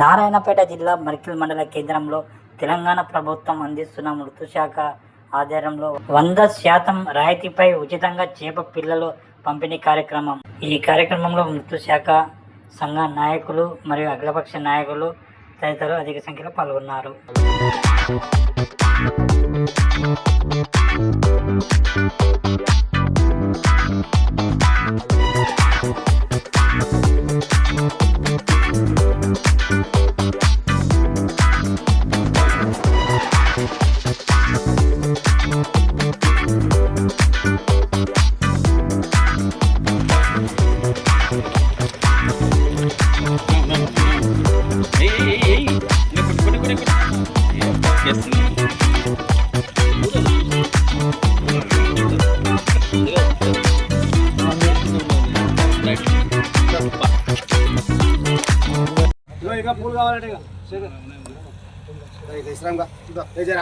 నారాయణపేట జిల్లా మరికిల్ మండల కేంద్రంలో తెలంగాణ ప్రభుత్వం అందిస్తున్న మృతుశాఖ ఆధారంలో ఆధ్వర్యంలో వంద శాతం రాయితీపై ఉచితంగా చేప పిల్లలు పంపిణీ కార్యక్రమం. ఈ కార్యక్రమంలో మృతుశాఖ సంఘ నాయకులు మరియు అఖిలపక్ష నాయకులు తదితరులు అధిక సంఖ్యలో పాల్గొన్నారు. ఇగో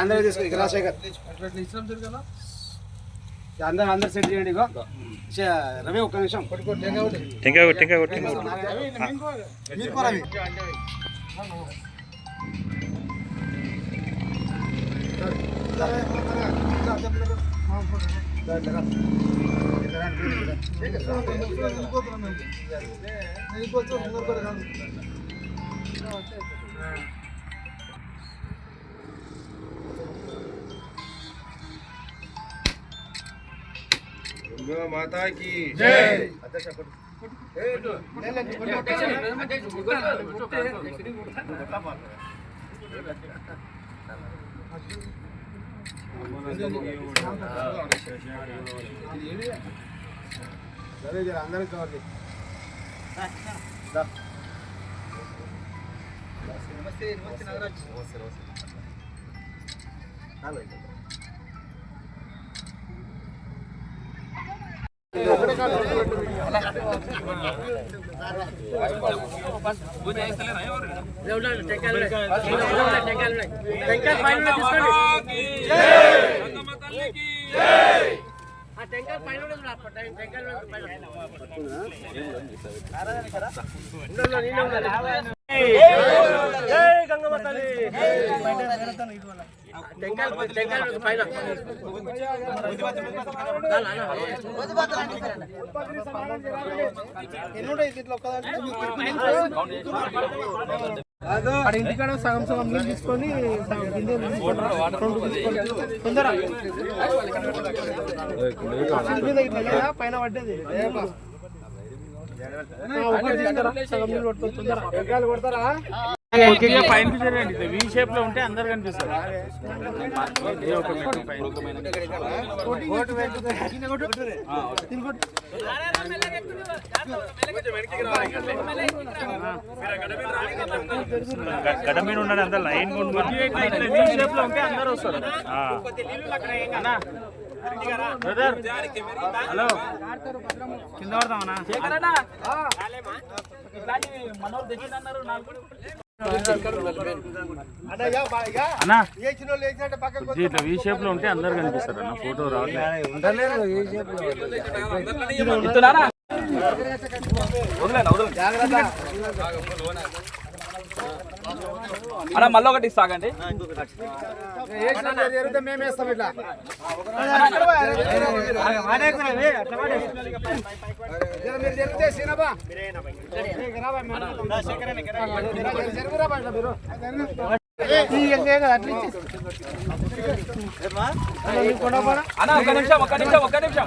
అందరూ తీసుకో ఇక రా శేఖర్. ఇక అందరూ అందరు సెట్ చేయండి ఇగో రవి ఒక్క నిమిషం. టెంకాయ టెంకాయ కొట్టు. మాతాకి సరే అందరికి కావాలి నమస్తే నమస్తే నమస్తే నమస్తే గంగమ్మ తల్లి చేయి దా. చాలు అక్కడ ఇంటికాడ సగం సగం నీళ్ళు తీసుకొని సగం గింజలు తీసుకొని తొందర పైన పడ్డది ఒకటి తీసుకురా. సగం నీళ్ళు పట్టుకొని తొందర ఎగ్గాలు కొడతారా పైన వి షేప్లో ఉంటే అందరు కనిపిస్తారు. ఏ ఒక మెట్టు పైన. గ- గడ్డ మీద ఉండండి అందరు లైన్ వి షేప్లో ఉంటే అందరు వస్తారు. ఆ. అన్నా. బ్రదర్ హలో కింద పడతామన్నా అన్నా. ఇది ఇట్లా వి షేప్లో ఉంటే అందరు కనిపిస్తారు అన్న ఫోటో రావట్లేదు అన్న మళ్ళీ ఒకటి సాగండి. మీరు అన్న ఒక నిమిషం ఒక నిమిషం ఒక నిమిషం.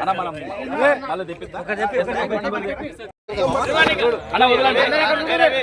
అన్న మనం మళ్ళీ తెప్పిద్దాం. అన్న వదలండి.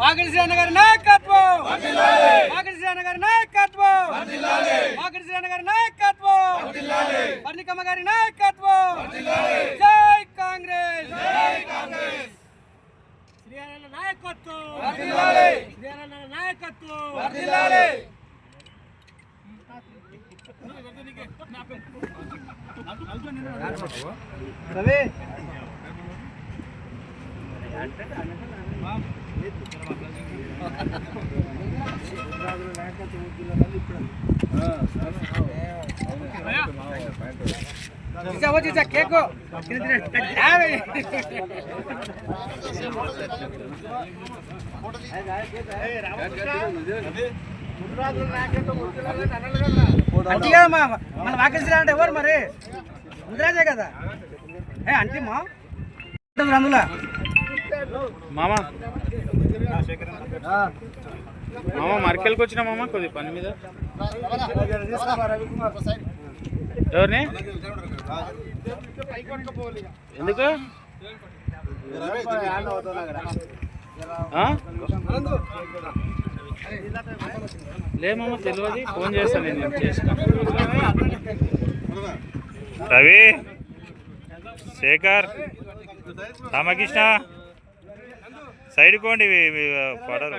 వాకిడిశ్రీ గారి నాయకత్వం వాకిడిశ్రీ గారి నాయకత్వం వాకిడిశ్రీ గారి నాయకత్వం వర్ణికమ్మ గారి నాయకత్వం జై కాంగ్రెస్ జై కాంగ్రెస్ శ్రీహరణ నాయకత్వం శ్రీహరణ నాయకత్వం రవి వచ్చి కేక్ అంటే కదా మన వాకేసి అంటే ఎవరు మరి? ముద్రాజే కదా? ఏ అంటే మా? అందులో. మామ? మామ మరికెళ్ళకి వచ్చిన మామ? కొద్ది పని మీద. ఎవరిని? ఎందుకు? ఆ? లే మామ తెలియదు. ఫోన్ చేస్తాను నేను చేసిన రవి శేఖర్ రామకృష్ణ సైడ్ కోండి పడరు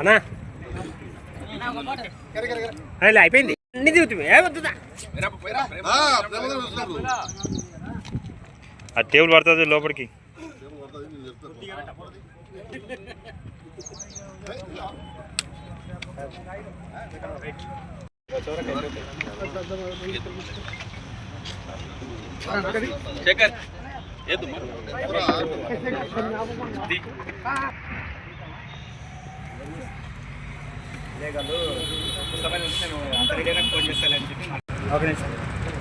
అన్నా. అలా అయిపోయింది. అన్ని దిగుతుంది ఆ టేబుల్ పడుతుంది లోపలికి.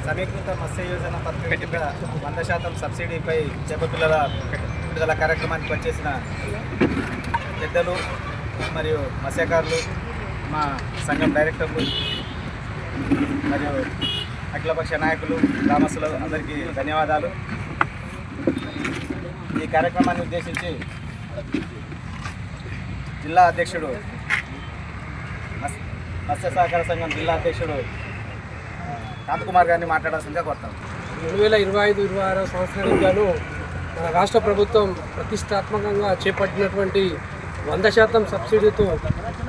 సమీకృత మత్స్య యోజన పథకం కింద వంద శాతం సబ్సిడీపై చేపపిల్లల విడుదల కార్యక్రమానికి వచ్చేసిన పెద్దలు మరియు మత్స్యకారులు మా సంఘం డైరెక్టర్లు మరియు అఖిలపక్ష నాయకులు గ్రామస్తులు అందరికీ ధన్యవాదాలు. ఈ కార్యక్రమాన్ని ఉద్దేశించి జిల్లా అధ్యక్షుడు మత్స్య- సహకార సంఘం జిల్లా అధ్యక్షుడు కాంతకుమార్ గారిని మాట్లాడాల్సిందిగా కోరుతాం. రెండు వేల ఇరవై ఐదు ఇరవై ఆరో సంవత్సరానికి గాను మన రాష్ట్ర ప్రభుత్వం ప్రతిష్టాత్మకంగా చేపట్టినటువంటి వంద శాతం సబ్సిడీతో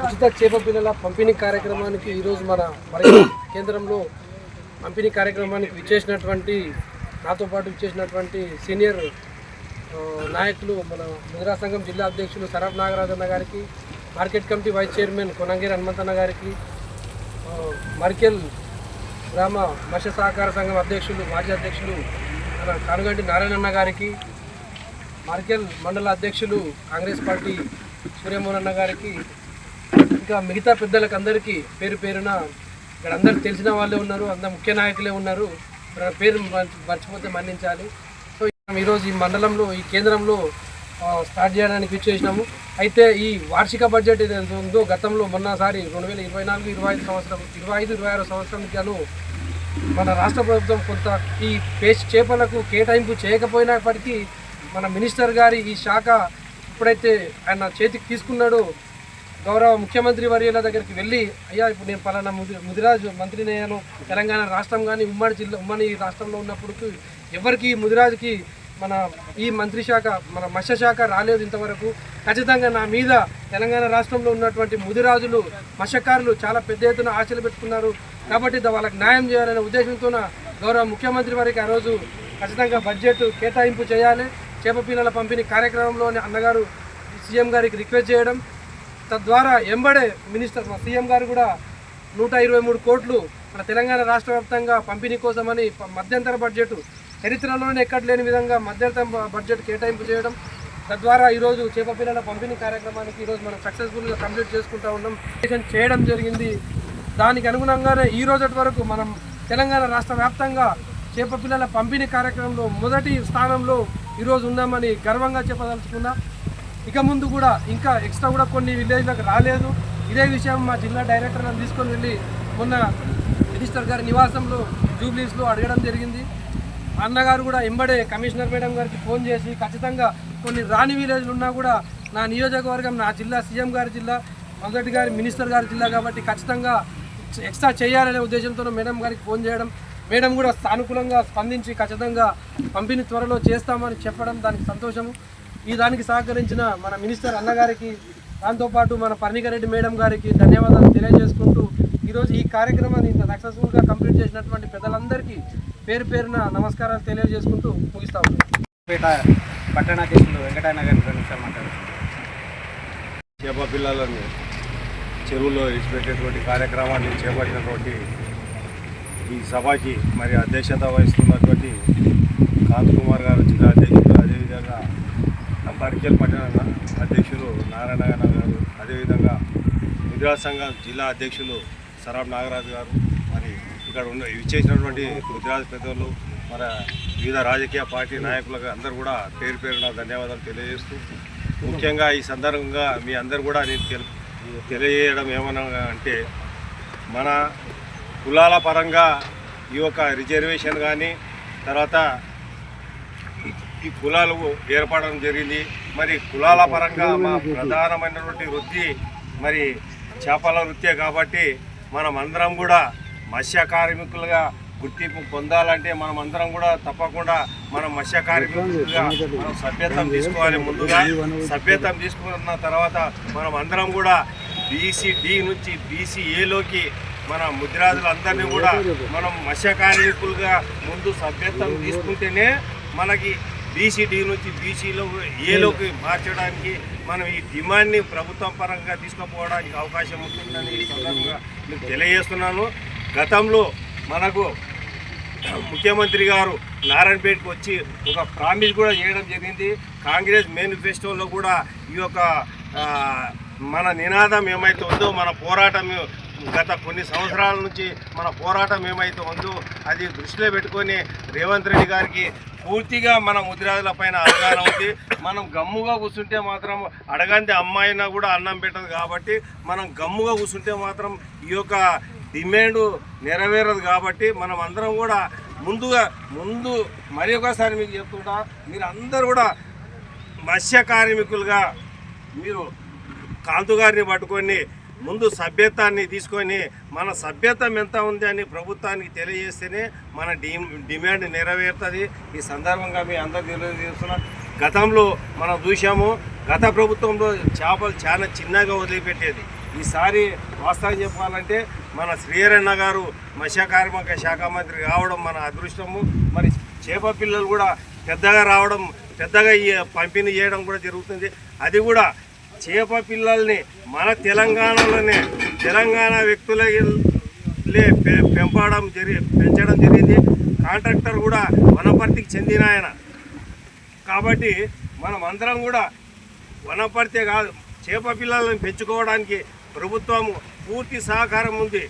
ఉచిత చేప పిల్లల పంపిణీ కార్యక్రమానికి ఈరోజు మన కేంద్రంలో పంపిణీ కార్యక్రమానికి విచ్చేసినటువంటి నాతో పాటు విచ్చేసినటువంటి సీనియర్ నాయకులు మన ముదిరా సంఘం జిల్లా అధ్యక్షులు సరఫ్ నాగరాజన్న గారికి market committee vice chairman Konangeri Hanumanthanna గారికి మర్కెల్ గ్రామ మత్స్య సహకార సంఘం అధ్యక్షులు మాజీ అధ్యక్షులు మన కానుగంటి నారాయణన్న గారికి మార్కెల్ మండల అధ్యక్షులు కాంగ్రెస్ పార్టీ సూర్యమోహన్ అన్న గారికి ఇంకా మిగతా పెద్దలకు అందరికీ పేరు పేరున ఇక్కడ అందరు తెలిసిన వాళ్ళే ఉన్నారు అందరు ముఖ్య నాయకులే ఉన్నారు. పేరు మర్చిపోతే మన్నించాలి. సో ఈరోజు ఈ మండలంలో ఈ కేంద్రంలో స్టార్ట్ చేయడానికి ఇచ్చేసినాము. అయితే ఈ వార్షిక బడ్జెట్ ఏదైతే ఉందో గతంలో మొన్నసారి రెండు వేల ఇరవై నాలుగు ఇరవై ఐదు సంవత్సరం ఇరవై ఐదు ఇరవై ఆరు సంవత్సరానికి గాను మన రాష్ట్ర ప్రభుత్వం కొంత ఈ పేస్ట్ చేపలకు కేటాయింపు చేయకపోయినప్పటికీ మన మినిస్టర్ గారి ఈ శాఖ ఎప్పుడైతే ఆయన చేతికి తీసుకున్నాడో. గౌరవ ముఖ్యమంత్రి వర్యుల దగ్గరికి వెళ్ళి అయ్యా ఇప్పుడు నేను పలానా ముది ముదిరాజు మంత్రిని అయ్యాను తెలంగాణ రాష్ట్రం కానీ ఉమ్మడి జిల్లా ఉమ్మడి రాష్ట్రంలో ఉన్నప్పుడు ఎవరికి ముదిరాజుకి మన ఈ మంత్రి శాఖ మన మత్స్య శాఖ రాలేదు ఇంతవరకు. ఖచ్చితంగా నా మీద తెలంగాణ రాష్ట్రంలో ఉన్నటువంటి ముదిరాజులు మత్స్యకారులు చాలా పెద్ద ఎత్తున ఆశలు పెట్టుకున్నారు. కాబట్టి వాళ్ళకి న్యాయం చేయాలనే ఉద్దేశంతో గౌరవ ముఖ్యమంత్రి వారికి ఆ రోజు ఖచ్చితంగా బడ్జెట్ కేటాయింపు చేయాలి. చేప పిల్లల పంపిణీ కార్యక్రమంలోని అన్నగారు సీఎం గారికి రిక్వెస్ట్ చేయడం. తద్వారా ఎంబడే మినిస్టర్ మా సీఎం గారు కూడా నూట ఇరవై మూడు కోట్లు మన తెలంగాణ రాష్ట్ర వ్యాప్తంగా పంపిణీ కోసమని మధ్యంతర బడ్జెట్ చరిత్రలోనే ఎక్కడ లేని విధంగా మధ్యంతర బడ్జెట్ కేటాయింపు చేయడం తద్వారా ఈరోజు చేప పిల్లల పంపిణీ కార్యక్రమానికి ఈరోజు మనం సక్సెస్ఫుల్గా కంప్లీట్ చేసుకుంటూ ఉన్నాం. చేయడం జరిగింది. దానికి అనుగుణంగానే ఈ రోజటి వరకు మనం తెలంగాణ రాష్ట్ర వ్యాప్తంగా చేప పిల్లల పంపిణీ కార్యక్రమంలో మొదటి స్థానంలో ఈరోజు ఉన్నామని గర్వంగా చెప్పదలుచుకున్నా. ఇక ముందు కూడా ఇంకా ఎక్స్ట్రా కూడా కొన్ని విలేజ్లకు రాలేదు. ఇదే విషయం మా జిల్లా డైరెక్టర్లను తీసుకొని వెళ్ళి మొన్న మినిస్టర్ గారి నివాసంలో జూబ్లీస్లో అడగడం జరిగింది. అన్నగారు కూడా ఎంబడే కమిషనర్ మేడం గారికి ఫోన్ చేసి ఖచ్చితంగా కొన్ని రాణి విలేజ్లు ఉన్నా కూడా నా నియోజకవర్గం నా జిల్లా సీఎం గారి జిల్లా మొదటి గారి మినిస్టర్ గారి జిల్లా కాబట్టి ఖచ్చితంగా ఎక్స్ట్రా చేయాలనే ఉద్దేశంతో మేడం గారికి ఫోన్ చేయడం మేడం కూడా సానుకూలంగా స్పందించి ఖచ్చితంగా పంపిణీ త్వరలో చేస్తామని చెప్పడం దానికి సంతోషము. ఈ దానికి సహకరించిన మన మినిస్టర్ అన్నగారికి దాంతోపాటు మన పర్ణికరెడ్డి మేడం గారికి ధన్యవాదాలు తెలియజేసుకుంటూ ఈరోజు ఈ కార్యక్రమాన్ని ఇంత సక్సెస్ఫుల్గా కంప్లీట్ చేసినటువంటి పెద్దలందరికీ పేరు పేరున నమస్కారాలు తెలియజేసుకుంటూ ముగిస్తా ఉన్నాను. పేట పట్టణ కేసులో వెంకటాయనగర్ రెండు మాట్లాడారు చేప పిల్లలని చెరువులో ఇచ్చిపెట్టేటువంటి కార్యక్రమాన్ని చేపట్టినటువంటి ఈ సభకి మరి అధ్యక్షత వహిస్తున్నటువంటి కాంత్ కుమార్ గారు జిల్లా అధ్యక్షులు అదేవిధంగా పరిచల్ పట్టణ అధ్యక్షులు నారాయణ గారు అదేవిధంగా గుజరాత్ సంఘం జిల్లా అధ్యక్షులు సరాబ్ నాగరాజు గారు మరి ఇక్కడ ఉన్న ఇచ్చేసినటువంటి గుజరాత్ పెద్దలు మన వివిధ రాజకీయ పార్టీ నాయకులకు అందరూ కూడా పేరు పేరున ధన్యవాదాలు తెలియజేస్తూ ముఖ్యంగా ఈ సందర్భంగా మీ అందరు కూడా నేను తెలు తెలియజేయడం ఏమన్నా అంటే మన కులాల పరంగా ఈ యొక్క రిజర్వేషన్ కానీ తర్వాత ఈ కులాలు ఏర్పడడం జరిగింది. మరి కులాల పరంగా మా ప్రధానమైనటువంటి వృత్తి మరి చేపల వృత్తే కాబట్టి మనం అందరం కూడా మత్స్య కార్మికులుగా గుర్తింపు పొందాలంటే మనం అందరం కూడా తప్పకుండా మనం మత్స్య కార్మికులుగా మనం సభ్యత్వం తీసుకోవాలి ముందుగా. సభ్యత్వం తీసుకున్న తర్వాత మనం అందరం కూడా బీసీ డి నుంచి బీసీ ఏలోకి మన ముద్రాజులందరినీ కూడా మనం మత్స్య కార్మికులుగా ముందు సభ్యత్వం తీసుకుంటేనే మనకి బీసీడీ నుంచి బీసీలో ఏలోకి మార్చడానికి మనం ఈ డిమాండ్ని ప్రభుత్వం పరంగా తీసుకుపోవడానికి అవకాశం ఉంటుందని ఈ సందర్భంగా మీకు తెలియజేస్తున్నాను. గతంలో మనకు ముఖ్యమంత్రి గారు నారాయణపేటకు వచ్చి ఒక ప్రామిస్ కూడా చేయడం జరిగింది. కాంగ్రెస్ మేనిఫెస్టోలో కూడా ఈ యొక్క మన నినాదం ఏమైతే ఉందో మన పోరాటం గత కొన్ని సంవత్సరాల నుంచి మన పోరాటం ఏమైతే ఉందో అది దృష్టిలో పెట్టుకొని రేవంత్ రెడ్డి గారికి పూర్తిగా మన ముదిరాజుల పైన అవగాహన ఉంది. మనం గమ్ముగా కూర్చుంటే మాత్రం అడగంది అమ్మాయినా కూడా అన్నం పెట్టదు కాబట్టి మనం గమ్ముగా కూర్చుంటే మాత్రం ఈ యొక్క డిమాండ్ నెరవేరదు కాబట్టి మనం అందరం కూడా ముందుగా ముందు మరి ఒకసారి మీకు చెప్తుంటా మీరు అందరూ కూడా మత్స్య కార్మికులుగా మీరు కాంతు గారిని పట్టుకొని ముందు సభ్యతాన్ని తీసుకొని మన సభ్యతం ఎంత ఉంది అని ప్రభుత్వానికి తెలియజేస్తేనే మన డి డిమాండ్ నెరవేరుతుంది. ఈ సందర్భంగా మీ అందరూ తెలియజేస్తున్నా గతంలో మనం చూసాము గత ప్రభుత్వంలో చేపలు చాలా చిన్నగా వదిలిపెట్టేది. ఈసారి వాస్తవం చెప్పాలంటే మన శ్రీహరణ గారు మత్స్య కార్మిక శాఖ మంత్రి రావడం మన అదృష్టము. మరి చేప పిల్లలు కూడా పెద్దగా రావడం పెద్దగా పంపిణీ చేయడం కూడా జరుగుతుంది. అది కూడా చేప పిల్లల్ని మన తెలంగాణలోనే తెలంగాణ వ్యక్తులే పె- పెంపడం జరి పెంచడం జరిగింది. కాంట్రాక్టర్ కూడా వనపర్తికి చెందిన ఆయన. కాబట్టి మనం అందరం కూడా వనపర్తే కాదు చేప పిల్లలను పెంచుకోవడానికి ప్రభుత్వం పూర్తి సహకారం ఉంది.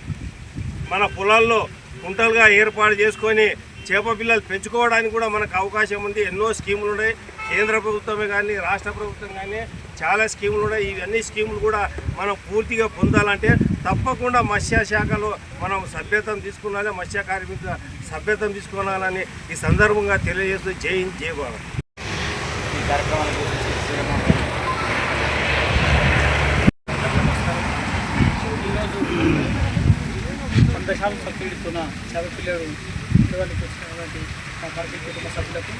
మన పొలాల్లో కుంటలుగా ఏర్పాటు చేసుకొని చేప పిల్లలు పెంచుకోవడానికి కూడా మనకు అవకాశం ఉంది. ఎన్నో స్కీములు ఉన్నాయి. కేంద్ర ప్రభుత్వమే కానీ రాష్ట్ర ప్రభుత్వం కానీ. చాలా స్కీములు ఉన్నాయి ఇవన్నీ స్కీములు కూడా మనం పూర్తిగా పొందాలంటే తప్పకుండా మత్స్య శాఖలో మనం సభ్యతం తీసుకున్నాలి మత్స్య కార్మిక సభ్యతం తీసుకోవాలని ఈ సందర్భంగా తెలియజేస్తూ జై హింద్ జై భారత్ ఈ కార్యక్రమాన్ని గురించి శ్రీరామ్ వంద పిల్లలు ఉద్యోగానికి వచ్చినటువంటి మా పరిచయ కుటుంబ సభ్యులకు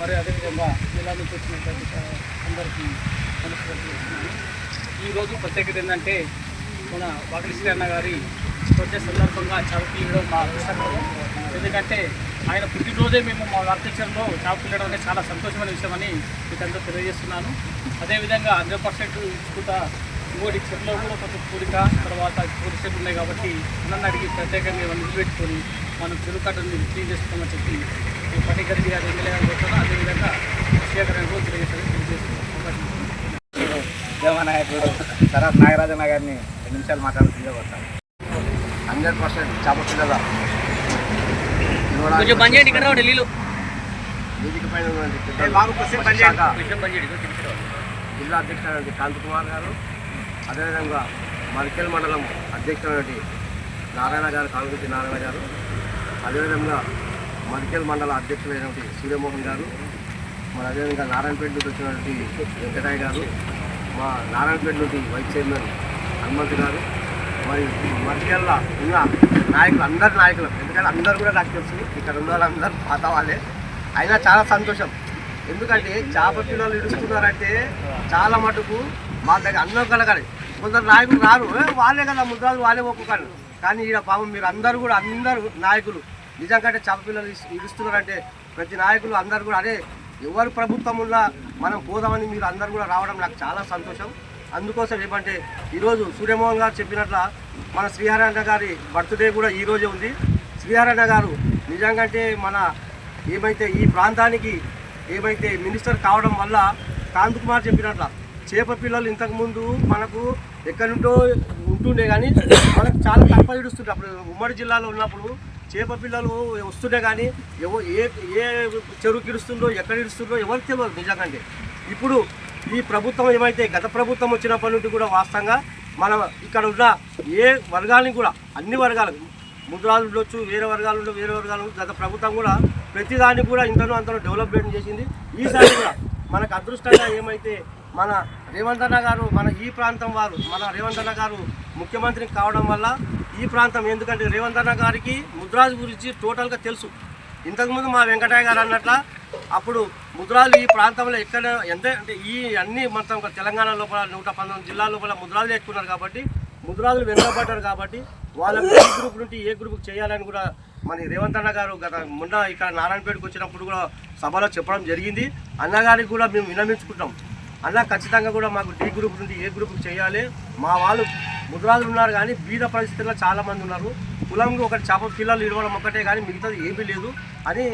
మరియు అదేవిధంగా జిల్లా నుంచి వచ్చినటువంటి అందరికీ ఈరోజు ప్రత్యేకత ఏంటంటే మన వాకలిశ్రీ అన్న గారి వచ్చే సందర్భంగా చదువుపిల్లడం మా అదృష్టం ఎందుకంటే ఆయన పుట్టినరోజే మేము మా అధ్యక్షంలో చదువుపిల్లడం అనేది చాలా సంతోషమైన విషయమని అని అందరూ తెలియజేస్తున్నాను. అదేవిధంగా హండ్రెడ్ పర్సెంట్ ఇచ్చుకుంటా ఇంకోటి చెట్లో కూడా కొంచెం కూడిక తర్వాత కూడి చెట్లు ఉన్నాయి కాబట్టి నన్ను అడిగి ప్రత్యేకంగా ఇవన్నీ నిలబెట్టుకొని మనం చెరువు కట్టని క్లీన్ చేసుకోమని చెప్పి ఈ గారు ఎమ్మెల్యే గారు అదేవిధంగా శేఖర్ గారు కూడా ఇచ్చినందుకు. దేవనాయకుడు శరత్ నాగరాజన్న గారిని రెండు నిమిషాలు మాట్లాడుతుందే కొడతాను హండ్రెడ్ పర్సెంట్ చేప పిల్లల వేదిక పైన. జిల్లా అధ్యక్షుడు కాంత్ కుమార్ గారు అదేవిధంగా మరికెల్ మండలం అధ్యక్షుడు నారాయణ గారు కాంగ్రెస్ నారాయణ గారు అదేవిధంగా మరికెల్ మండల అధ్యక్షులైనటువంటి సూర్యమోహన్ గారు మరి అదేవిధంగా నారాయణపేట నుండి వచ్చినటువంటి వెంకటయ్య గారు మా నారాయణపేట నుండి వైస్ చైర్మన్ హనుమంత్ గారు మరి మరికెల్లా ఉన్న నాయకులు అందరు నాయకులు ఎందుకంటే అందరు కూడా నాకు తెలుసు ఇక్కడ ఉన్న వాళ్ళందరూ పాత వాళ్ళే. అయినా చాలా సంతోషం. ఎందుకంటే చేప పిల్లలు ఇడుస్తున్నారంటే చాలా మటుకు మా దగ్గర అందరూ కలగాలి. కొందరు నాయకులు రారు. వాళ్ళే కదా ముద్రాలు వాళ్ళే ఒక్కొక్కరు కానీ ఈడ పాపం మీరు అందరూ కూడా అందరూ నాయకులు. నిజంగా చేప పిల్లలు ఇడుస్తున్నారంటే ప్రతి నాయకులు అందరు కూడా అదే ఎవరు ప్రభుత్వం ఉన్నా మనం పోదామని మీరు అందరు కూడా రావడం నాకు చాలా సంతోషం. అందుకోసం ఏమంటే ఈరోజు సూర్యమోహన్ గారు చెప్పినట్ల మన శ్రీహరణ గారి బర్త్డే కూడా ఈరోజే ఉంది. శ్రీహరణ గారు నిజంగా అంటే మన ఏమైతే ఈ ప్రాంతానికి ఏమైతే మినిస్టర్ కావడం వల్ల కాంత్ కుమార్ చెప్పినట్ల చేప పిల్లలు ఇంతకుముందు మనకు ఎక్కడి నుండో ఉంటుండే కానీ మనకు చాలా తక్కువ ఇడుస్తుండే అప్పుడు ఉమ్మడి జిల్లాలో ఉన్నప్పుడు చేప పిల్లలు వస్తుండే కానీ ఎవ ఏ ఏ చెరువుకి ఇడుస్తుందో ఎక్కడ ఇడుస్తుందో ఎవరికి తెలియదు నిజంగా ఇప్పుడు ఈ ప్రభుత్వం ఏమైతే గత ప్రభుత్వం వచ్చినప్పటి నుండి కూడా వాస్తవంగా మనం ఇక్కడ ఉన్న ఏ వర్గాలని కూడా అన్ని వర్గాలకు ముద్రాలు ఉండొచ్చు వేరే వర్గాలు ఉండవు వేరే వర్గాలు గత ప్రభుత్వం కూడా ప్రతిదానికి కూడా ఇంతనో అంతనో డెవలప్మెంట్ చేసింది. ఈసారి కూడా మనకు అదృష్టంగా ఏమైతే మన రేవంత్ అన్న గారు మన ఈ ప్రాంతం వారు మన రేవంత్ అన్న గారు ముఖ్యమంత్రి కావడం వల్ల ఈ ప్రాంతం. ఎందుకంటే రేవంత్ అన్న గారికి ముద్రాజు గురించి టోటల్గా తెలుసు. ఇంతకుముందు మా వెంకటయ్య గారు అన్నట్ల అప్పుడు ముద్రాలు ఈ ప్రాంతంలో ఎక్కడ ఎంత అంటే ఈ అన్ని మొత్తం తెలంగాణ లోపల నూట పంతొమ్మిది జిల్లాల లోపల ముద్రాలు ఎక్కున్నారు కాబట్టి ముద్రాజులు వెనుకబడ్డారు కాబట్టి వాళ్ళకి ఏ గ్రూప్ నుండి ఏ గ్రూప్ చేయాలని కూడా మన రేవంత్ అన్న గారు గత మొన్న ఇక్కడ నారాయణపేటకు వచ్చినప్పుడు కూడా సభలో చెప్పడం జరిగింది. అన్నగారికి కూడా మేము వినమించుకుంటాం అన్న ఖచ్చితంగా కూడా మాకు డి గ్రూప్ నుండి ఏ గ్రూప్ చేయాలి. మా వాళ్ళు ముద్రాలు ఉన్నారు కానీ బీద పరిస్థితుల్లో చాలామంది ఉన్నారు. కులంకి ఒకటి చేప పిల్లలు ఇవ్వడం ఒకటే కానీ మిగతాది ఏమీ లేదు అని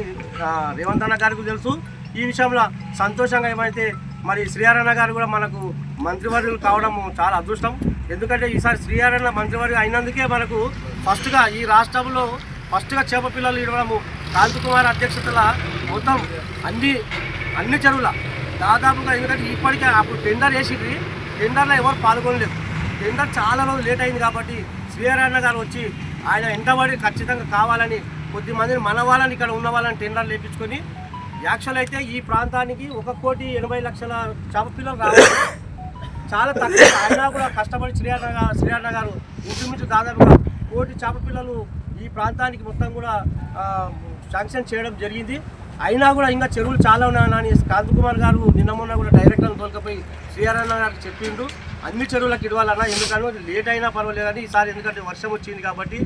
రేవంత్ అన్న గారికి తెలుసు. ఈ విషయంలో సంతోషంగా ఏమైతే మరి శ్రీహరణ గారు కూడా మనకు మంత్రివర్యులు కావడం చాలా అదృష్టం. ఎందుకంటే ఈసారి శ్రీహరణ మంత్రివర్గం అయినందుకే మనకు ఫస్ట్గా ఈ రాష్ట్రంలో ఫస్ట్గా చేప పిల్లలు ఇవ్వడము కాంతి కుమార్ అధ్యక్షతల మొత్తం అన్ని అన్ని చెరువుల దాదాపుగా ఎందుకంటే ఇప్పటికే అప్పుడు టెండర్ వేసింది టెండర్లో ఎవరు పాల్గొనలేదు. టెండర్ చాలా రోజులు లేట్ అయింది కాబట్టి శ్రీహరణ గారు వచ్చి ఆయన ఎంటబడి ఖచ్చితంగా కావాలని కొద్ది మందిని మన వాళ్ళని ఇక్కడ ఉన్న వాళ్ళని టెండర్ లేపించుకొని యాక్చువల్ అయితే ఈ ప్రాంతానికి ఒక కోటి ఎనభై లక్షల చేప పిల్లలు రావాలి. చాలా తక్కువ. అయినా కూడా కష్టపడి శ్రీహరణ గారు శ్రీహరణ గారు ఇంచుమించు దాదాపుగా కోటి చేప పిల్లలు ఈ ప్రాంతానికి మొత్తం కూడా శాంక్షన్ చేయడం జరిగింది. అయినా కూడా ఇంకా చెరువులు చాలా ఉన్నాయని కాంత్ కుమార్ గారు నిన్న మొన్న కూడా డైరెక్టర్ని తోలుకపోయి శ్రీహరణ గారికి చెప్పిండు. అన్ని చెరువులకు ఇవ్వాలన్నా ఎందుకంటే లేట్ అయినా పర్వాలేదు కానీ ఈసారి ఎందుకంటే వర్షం వచ్చింది కాబట్టి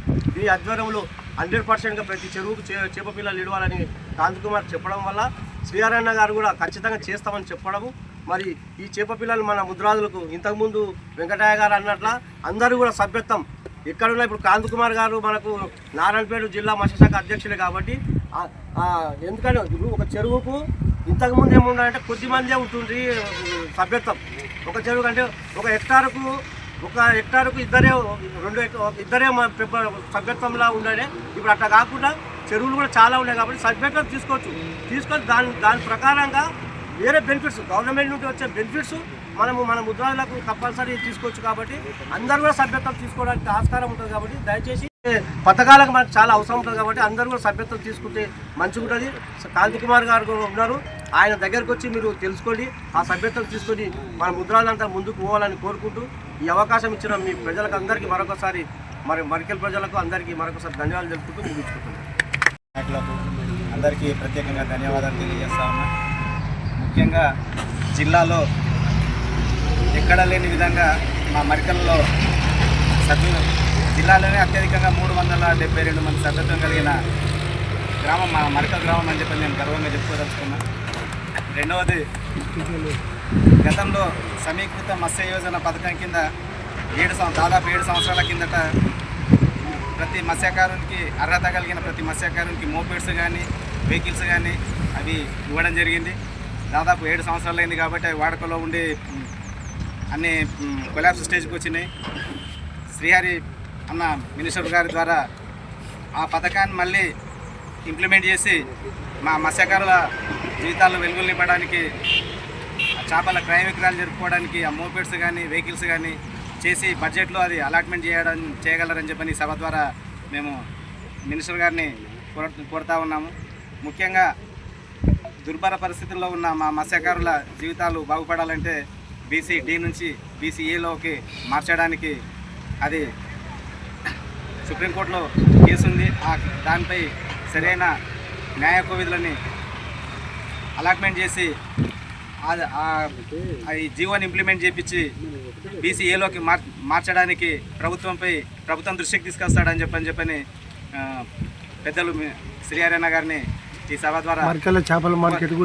ఈ ఆధ్వర్యంలో హండ్రెడ్ పర్సెంట్గా ప్రతి చెరువుకు చే చేప పిల్లలు ఇవ్వాలని కాంత్ కుమార్ చెప్పడం వల్ల శ్రీహరణ గారు కూడా ఖచ్చితంగా చేస్తామని చెప్పడము. మరి ఈ చేప పిల్లలు మన ముద్రాదులకు ఇంతకుముందు వెంకటయ్య గారు అన్నట్ల అందరూ కూడా సభ్యత్వం. ఎక్కడున్నా ఇప్పుడు కాంత్ కుమార్ గారు మనకు నారాయణపేట జిల్లా మత్స్యశాఖ అధ్యక్షులే కాబట్టి ఎందుకంటే ఇప్పుడు ఒక చెరువుకు ఇంతకుముందు ఏముండాలంటే కొద్ది మందే ఉంటుంది సభ్యత్వం. ఒక చెరువు అంటే ఒక హెక్టార్కు ఒక హెక్టార్కు ఇద్దరే రెండు ఇద్దరే మా సభ్యత్వంలా ఉండాలి. ఇప్పుడు అట్లా కాకుండా చెరువులు కూడా చాలా ఉన్నాయి కాబట్టి సభ్యత్వం తీసుకోవచ్చు. తీసుకొని దాని దాని ప్రకారంగా వేరే బెనిఫిట్స్ గవర్నమెంట్ నుండి వచ్చే బెనిఫిట్స్ మనము మన ముద్రాలకు కంపల్సరీ తీసుకోవచ్చు కాబట్టి అందరూ కూడా సభ్యత్వం తీసుకోవడానికి ఆస్కారం ఉంటుంది కాబట్టి దయచేసి పథకాలకు మనకు చాలా అవసరం ఉంటుంది కాబట్టి అందరూ కూడా సభ్యత్వం తీసుకుంటే మంచిగా ఉంటుంది. కాంతి కుమార్ గారు కూడా ఉన్నారు. ఆయన దగ్గరకు వచ్చి మీరు తెలుసుకోండి. ఆ సభ్యత్వం తీసుకొని మన ముద్రాలంతా ముందుకు పోవాలని కోరుకుంటూ ఈ అవకాశం ఇచ్చిన మీ ప్రజలకు అందరికీ మరొకసారి మరి మరికెల్ ప్రజలకు అందరికీ మరొకసారి ధన్యవాదాలు తెలుపుతూ ముగించుకుంటున్నాను నాయకులకు అందరికీ ప్రత్యేకంగా ధన్యవాదాలు తెలియజేస్తా ఉన్నా. ముఖ్యంగా జిల్లాలో ఎక్కడ లేని విధంగా మా మరికల్లో సభ్యులు జిల్లాలోనే అత్యధికంగా మూడు వందల డెబ్బై రెండు మంది సభ్యత్వం కలిగిన గ్రామం మా మరకల్ గ్రామం అని చెప్పి నేను గర్వంగా చెప్పుకోదలుచుకున్నా. రెండవది గతంలో సమీకృత మత్స్య యోజన పథకం కింద ఏడు దాదాపు ఏడు సంవత్సరాల కిందట ప్రతి మత్స్యకారునికి అర్హత కలిగిన ప్రతి మత్స్యకారునికి మోపెడ్స్ కానీ వెహికల్స్ కానీ అవి ఇవ్వడం జరిగింది. దాదాపు ఏడు సంవత్సరాలు అయింది కాబట్టి అవి వాడుకలో ఉండి అన్ని కొలాబ్స్ స్టేజ్కి వచ్చినాయి. శ్రీహరి అన్న మినిస్టర్ గారి ద్వారా ఆ పథకాన్ని మళ్ళీ ఇంప్లిమెంట్ చేసి మా మత్స్యకారుల జీవితాల్లో వెలుగులు నింపడానికి ఆ చేపల క్రయ విక్రయాలు జరుపుకోవడానికి ఆ మోపెడ్స్ కానీ వెహికల్స్ కానీ చేసి బడ్జెట్లో అది అలాట్మెంట్ చేయడం చేయగలరని చెప్పని సభ ద్వారా మేము మినిస్టర్ గారిని కోర కోరుతా ఉన్నాము. ముఖ్యంగా దుర్భర పరిస్థితుల్లో ఉన్న మా మత్స్యకారుల జీవితాలు బాగుపడాలంటే బీసీ డి నుంచి బీసీఏలోకి మార్చడానికి అది సుప్రీంకోర్టులో కేసు ఉంది. ఆ దానిపై సరైన న్యాయ కోవిధులని అలాట్మెంట్ చేసి ఆ- ఆ- ఆ ఈ జీవోని ఇంప్లిమెంట్ చేపించి బీసీఏలోకి మార్ మార్చడానికి ప్రభుత్వంపై ప్రభుత్వం దృష్టికి తీసుకొస్తాడని చెప్పని చెప్పని పెద్దలు శ్రీహరణ గారిని ఈ సభ ద్వారా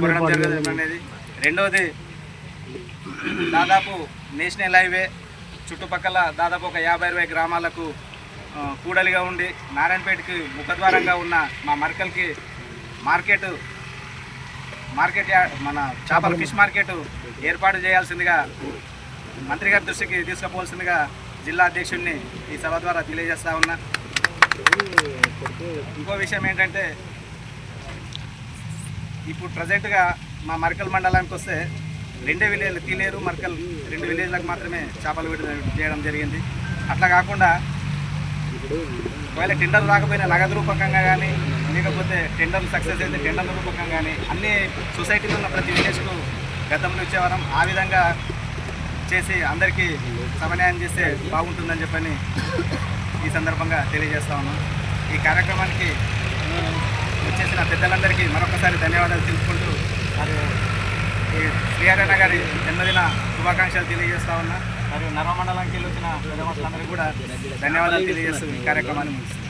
చేపల జరగడం అనేది. రెండవది దాదాపు నేషనల్ హైవే చుట్టుపక్కల దాదాపు ఒక యాభై అరవై గ్రామాలకు కూడలిగా ఉండి నారాయణపేటకి ముఖద్వారంగా ఉన్న మా మరకల్కి మార్కెట్ మార్కెట్ మన చేపల ఫిష్ మార్కెట్ ఏర్పాటు చేయాల్సిందిగా మంత్రి గారి దృష్టికి తీసుకుపోవాల్సిందిగా జిల్లా అధ్యక్షుడిని ఈ సభ ద్వారా తెలియజేస్తా ఉన్నా. ఇంకో విషయం ఏంటంటే ఇప్పుడు ప్రజెంట్గా మా మరకల్ మండలానికి వస్తే రెండే విలేజ్ తీలేరు మరకల్ రెండు విలేజ్లకు మాత్రమే చేపలు విడుదల చేయడం జరిగింది. అట్లా కాకుండా ఒకవేళ టెండర్ రాకపోయినా నగదు రూపకంగా కానీ లేకపోతే టెండర్లు సక్సెస్ అయితే టెండర్ల రూపకంగా కానీ అన్ని సొసైటీలో ఉన్న ప్రతి విలేజ్కు గతంలో ఇచ్చేవారం ఆ విధంగా చేసి అందరికీ సమన్యాయం చేస్తే బాగుంటుందని చెప్పని ఈ సందర్భంగా తెలియజేస్తా ఉన్నాం. ఈ కార్యక్రమానికి వచ్చేసిన పెద్దలందరికీ మరొకసారి ధన్యవాదాలు తెలుపుకుంటూ మరియు ఈ శ్రీహరణ గారి జన్మదిన శుభాకాంక్షలు తెలియజేస్తా ఉన్నా. మరియు నర్మమండలానికి వెళ్ళి వచ్చిన పెద్దమస్తులందరికీ కూడా ధన్యవాదాలు తెలియజేస్తూ ఈ కార్యక్రమాన్ని ముగిస్తున్నాను.